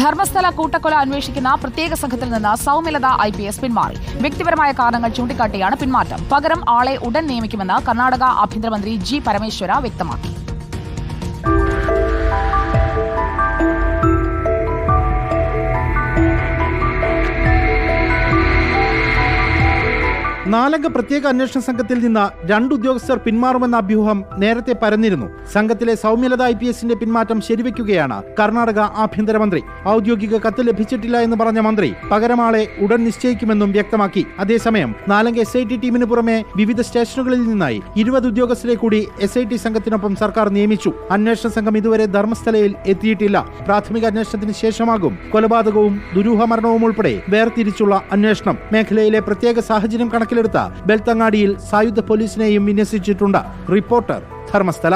ധർമ്മസ്ഥല കൂട്ടക്കൊല അന്വേഷിക്കുന്ന പ്രത്യേക സംഘത്തിൽ നിന്ന് സൗമ്യലത ഐ പി എസ് പിന്മാറി. വ്യക്തിപരമായ കാരണങ്ങൾ ചൂണ്ടിക്കാട്ടിയാണ് പിന്മാറ്റം. പകരം ആളെ ഉടൻ നിയമിക്കുമെന്ന് കർണാടക ആഭ്യന്തരമന്ത്രി ജി പരമേശ്വര വ്യക്തമാക്കി. നാലംഗ പ്രത്യേക അന്വേഷണ സംഘത്തിൽ നിന്ന് രണ്ട് ഉദ്യോഗസ്ഥർ പിന്മാറുമെന്ന അഭ്യൂഹം നേരത്തെ പരന്നിരുന്നു. സംഘത്തിലെ സൗമ്യലത ഐ പി എസിന്റെ പിന്മാറ്റം ശരിവെക്കുകയാണ് കർണാടക ആഭ്യന്തരമന്ത്രി. ഔദ്യോഗിക കത്ത് ലഭിച്ചിട്ടില്ല എന്ന് പറഞ്ഞ മന്ത്രി പകരമാളെ ഉടൻ നിശ്ചയിക്കുമെന്നും വ്യക്തമാക്കി. അതേസമയം നാലംഗ എസ് ഐ ടി ടീമിന് പുറമെ വിവിധ സ്റ്റേഷനുകളിൽ നിന്നായി ഇരുപത് ഉദ്യോഗസ്ഥരെ കൂടി എസ് ഐ ടി സംഘത്തിനൊപ്പം സർക്കാർ നിയമിച്ചു. അന്വേഷണ സംഘം ഇതുവരെ ധർമ്മസ്ഥലയിൽ എത്തിയിട്ടില്ല. പ്രാഥമിക അന്വേഷണത്തിന് ശേഷമാകും കൊലപാതകവും ദുരൂഹമരണവും ഉൾപ്പെടെ വേർതിരിച്ചുള്ള അന്വേഷണം. മേഖലയിലെ പ്രത്യേക സാഹചര്യം കണക്കിലെടുത്ത ബെൽത്തങ്ങാടിയിൽ സായുധ പോലീസിനെയും വിന്യസിച്ചിട്ടുണ്ട് റിപ്പോർട്ടർ ധർമ്മസ്ഥല.